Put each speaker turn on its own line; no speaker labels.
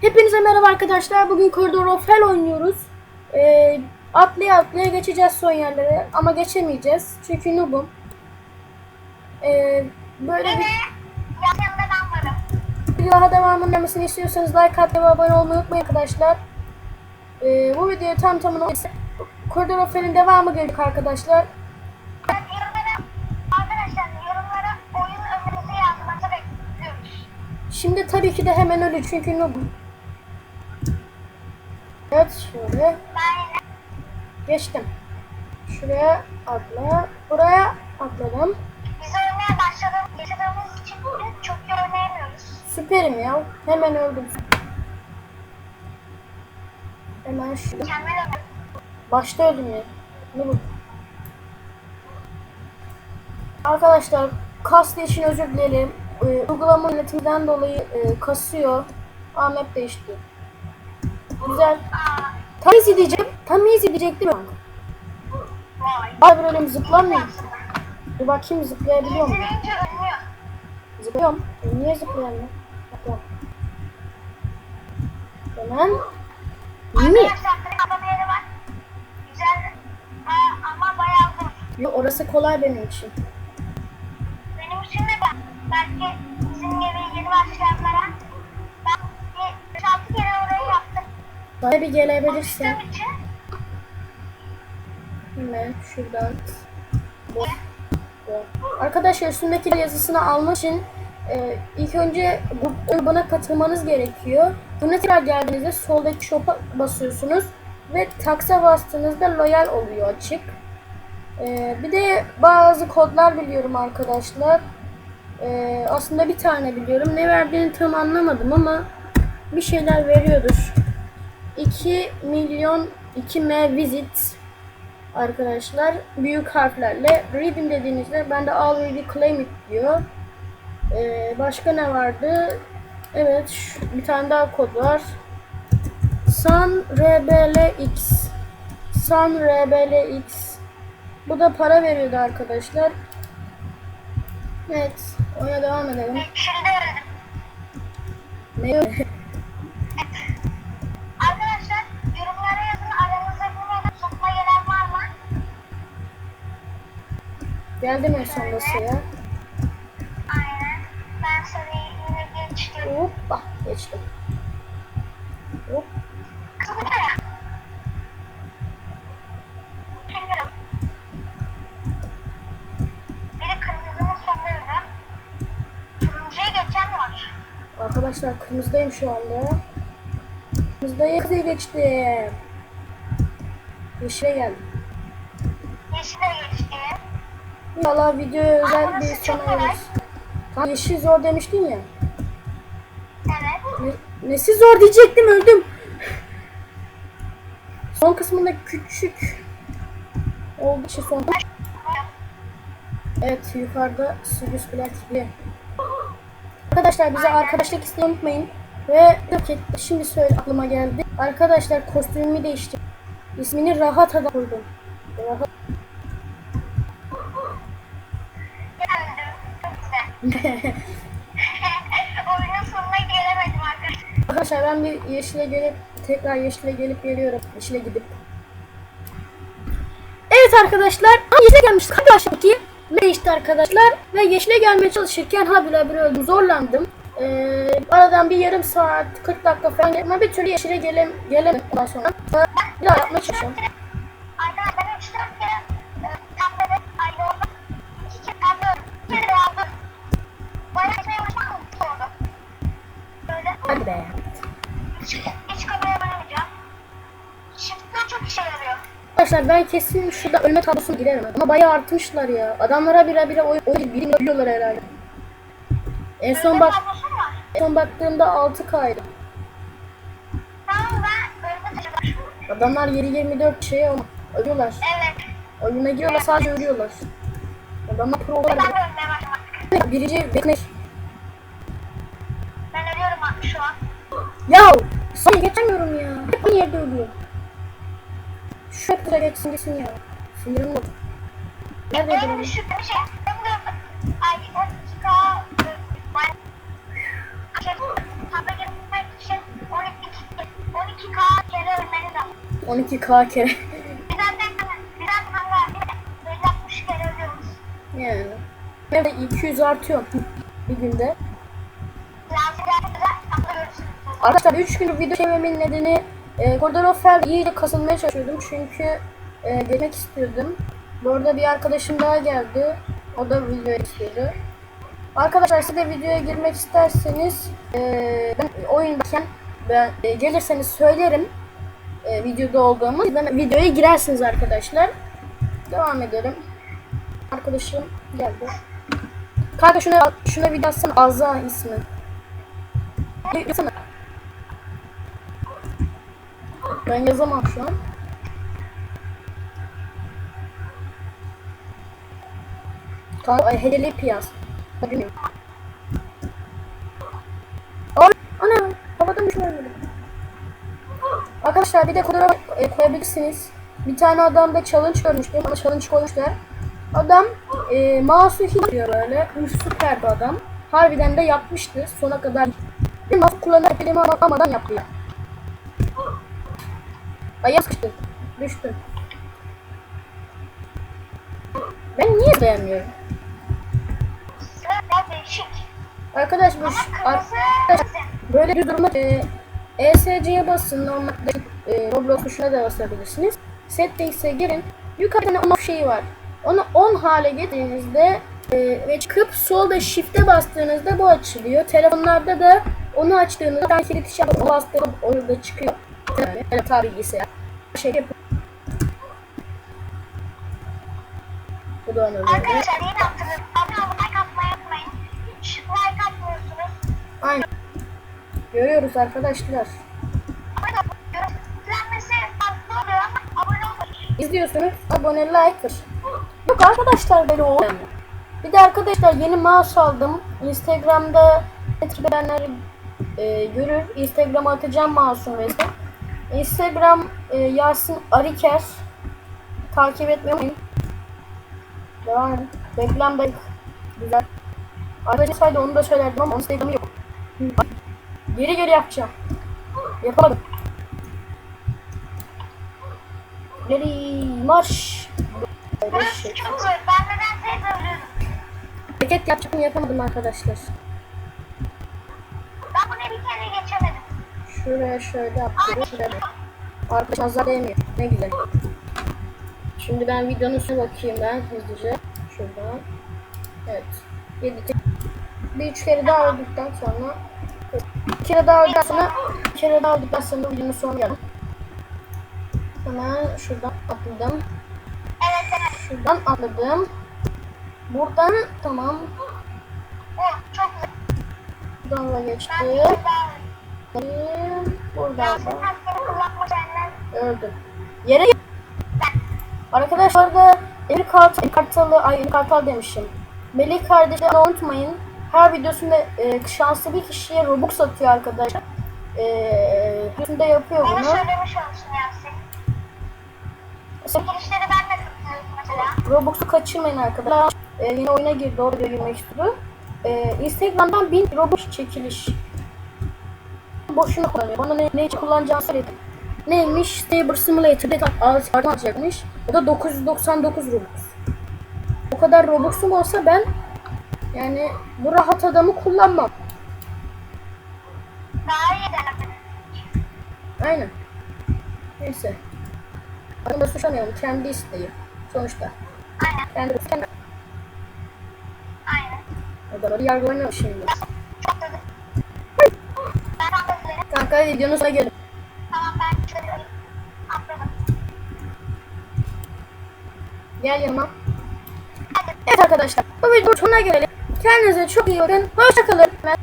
Hepinize merhaba arkadaşlar. Bugün Koridor of Hell oynuyoruz. Ee, atlaya atlaya geçeceğiz son yerlere ama geçemeyeceğiz. Çünkü noobum. Ee, böyle bir
Yan yanında ben varım.
video daha devamının gelmesini istiyorsanız like atmayı ve abone olmayı unutmayın arkadaşlar. Ee, bu videoyu tam tamına Koridor of Hell'in devamı gelecek arkadaşlar. Şimdi tabii ki de hemen ölü çünkü noobum. Evet şöyle. Geçtim. Şuraya atla. Buraya atladım.
biz oynamaya başladığımız, yaşadığımız için çok iyi oynayamıyoruz.
Süperim ya. Hemen öldüm. Hemen şu. Başta öldüm ya. Ne bu? Arkadaşlar kast için özür dilerim. Ee, uygulama yönetiminden dolayı e, kasıyor. Map değişti. Güzel.
Aa,
Tam easy diyeceğim. Tam easy diyecektim ben.
vay.
Abi böyle zıplamıyor. Bir bakayım zıplayabiliyor
ölüyor.
Zıplıyorum. E, niye zıplayamıyorum? Bakıyorum. Hemen. İyi mi? Yok orası kolay benim için.
Benim için de. Belki bizim gibi yeni başlayanlara
Bana bir
için
Hemen şuradan. Bu. Bu. Arkadaşlar üstündeki yazısını almak için e, ilk önce grubuna katılmanız gerekiyor. Buna tekrar geldiğinizde soldaki shop'a basıyorsunuz ve taksa bastığınızda loyal oluyor açık. E, bir de bazı kodlar biliyorum arkadaşlar. E, aslında bir tane biliyorum. Ne verdiğini tam anlamadım ama bir şeyler veriyordur. 2 milyon 2M visit arkadaşlar büyük harflerle redeem dediğinizde ben de already claim it diyor. Ee, başka ne vardı? Evet şu- bir tane daha kod var. Sun RBLX Sun RBLX Bu da para veriyordu arkadaşlar. Evet, oyuna devam edelim.
şimdi öldüm.
Ne? Geldim en sonunda suya.
Aynen. Ben seni yine geçtim.
Hoppa geçtim. Hop. Arkadaşlar kırmızıdayım şu anda. Kırmızıdayım. Kırmızıya geçtim. Yeşile geldim.
Yeşile geçti.
İnşallah videoya özel bir eririz. Tam yeşil zor demiştin ya.
Evet.
Ne, nesi zor diyecektim öldüm. Son kısmında küçük oldu için son. Evet yukarıda Sirius Black gibi. Arkadaşlar bize arkadaşlık istemeyi unutmayın. Ve roket şimdi söyle aklıma geldi. Arkadaşlar kostümümü değiştirdim. İsmini Rahat Ada koydum. Rahat.
Öldüm. Çok güzel. Oyunun sonuna gelemedim arkadaşlar.
Arkadaşlar ben bir yeşile gelip tekrar yeşile gelip geliyorum. Yeşile gidip. Evet arkadaşlar. Yeşile gelmiştik. Hadi aşağıdaki. Ne değişti arkadaşlar? Ve yeşile gelmeye çalışırken habire bir öldüm. Zorlandım. Ee, aradan bir yarım saat, 40 dakika falan ama bir türlü yeşile gelem gelemedim ondan sonra. Bir daha yapmaya çalışıyorum.
Arkadaşlar ben 3-4
Arkadaşlar ben kesin şurada ölme tablosuna girerim. Ama bayağı artmışlar ya. Adamlara bire bire oy, oy birim yapıyorlar herhalde. En son bak
var?
en son baktığımda 6K'ydı.
Tamam ben.
Adamlar 7-24 şey ama ölüyorlar.
Evet.
Oyuna giriyorlar sadece ölüyorlar. Adamlar.
Ben de ölmeye başladım.
Birinci bekleş.
Ben ölüyorum şu an.
Ya sana geçemiyorum ya. Aynı yerde ölüyor. Şu hep geçsin gitsin ya. Sinirim oldu. Nerede
En
benim?
düşük bir. Ay 12K. Ben. Tabla girmek için 12
12k kere.
Bizden bizden kanka bir 60 kere ölüyoruz.
yani. Evet 200 artıyor bir günde. Arkadaşlar 3 gündür video çekmemin nedeni e, Cordon Offer iyice kasılmaya çalışıyordum çünkü e, demek istiyordum. Bu arada bir arkadaşım daha geldi. O da video istiyordu. Arkadaşlar siz de videoya girmek isterseniz e, ben oyundayken ben e, gelirseniz söylerim e, videoda olduğumu. Siz de videoya girersiniz arkadaşlar. Devam edelim. Arkadaşım geldi. Kanka şuna şuna bir yazsana Azza ismi. Yazsana. Ben yazamam şu an. Kanka ay hedeli piyaz. Bilmiyorum. Ay ana havadan düşmüyorum. Arkadaşlar bir de kodlara e, koyabilirsiniz. Bir tane adamda challenge görmüştüm. Bana challenge koymuşlar. Adam e, mouse'u hiç diyor böyle. Süper bir adam. Harbiden de yapmıştı. Sona kadar. Bir mouse kullanarak elimi almadan yaptı ya. Ay sıkıştım. Düştüm. Ben niye dayanmıyorum? Arkadaş bu arkadaş böyle bir durumda e, ESC'ye basın normalde e, Roblox tuşuna da basabilirsiniz. Settings'e girin. Yukarıda on şeyi var. Onu 10 hale getirdiğinizde e, ve çıkıp solda shift'e bastığınızda bu açılıyor. Telefonlarda da onu açtığınızda ben kilit işe o bastığında orada çıkıyor. Tabi bilgisayar. Şey yap- Bu da önemli.
Arkadaşlar yeni yaptınız. Abone olmayı, like atmayı unutmayın. Hiç like atmıyorsunuz.
Aynen. Görüyoruz arkadaşlar. İzliyorsunuz, abone, like'ır. Yok arkadaşlar böyle olmuyor. Bir de arkadaşlar yeni mouse aldım. Instagram'da etkilenenler e, görür. Instagram'a atacağım mouse'un resmi. Instagram e, Yasin Ariker. Takip etmeyi unutmayın. Devam edin. Reklam da güzel. Arkadaşlar da onu da söylerdim ama Instagram'ı yok. Geri geri yapacağım. Yapamadım. Geri marş. Şey.
Ben hep ölüyorum.
Hareket yapacaktım yapamadım arkadaşlar. Şuraya şöyle yaptım. Şuraya da. Arkadaş nazar değmiyor. Ne güzel. Şimdi ben videonun üstüne bakayım ben hızlıca. Şuradan. Evet. Yedi. Bir üç kere daha öldükten sonra bir kere daha öldükten sonra bir kere daha öldükten sonra videonun sonu geldi. Hemen şuradan atladım.
Evet evet.
Şuradan atladım. Buradan tamam.
O çok.
Buradan da
Ben
Buradan. Öldüm. Yere Arkadaşlar da Emir Kart, Emir Kartal'ı, ay Emir Kartal demişim. Melih kardeşleri unutmayın. Her videosunda e, şanslı bir kişiye Robux atıyor arkadaşlar. E, videosunda yapıyor bunu.
söylemiş olsun Yasin. Girişleri ben de katılıyorum mesela.
Robux'u kaçırmayın arkadaşlar. E, yeni oyuna girdi, oraya girmek istiyor. E, Instagram'dan 1000 Robux çekiliş. Boşuna kullanıyor. Bana ne, ne için kullanacağını söyledi. Neymiş? Saber Simulator'da artı alacakmış. O da 999 Robux. O kadar Robux'um olsa ben yani bu rahat adamı kullanmam.
Daha iyi denedim.
Aynen. Neyse. Adamı da suçlamayalım. Kendi isteği. Sonuçta.
Aynen.
Kendi kendi.
Aynen.
Adamı yargılamıyor şimdi.
Çok dedim.
Kanka videonun sonuna gelin.
Tamam ben atladım.
Gel yanıma. Evet arkadaşlar. Bu videonun sonuna gelelim. Kendinize çok iyi bakın. Hoşçakalın.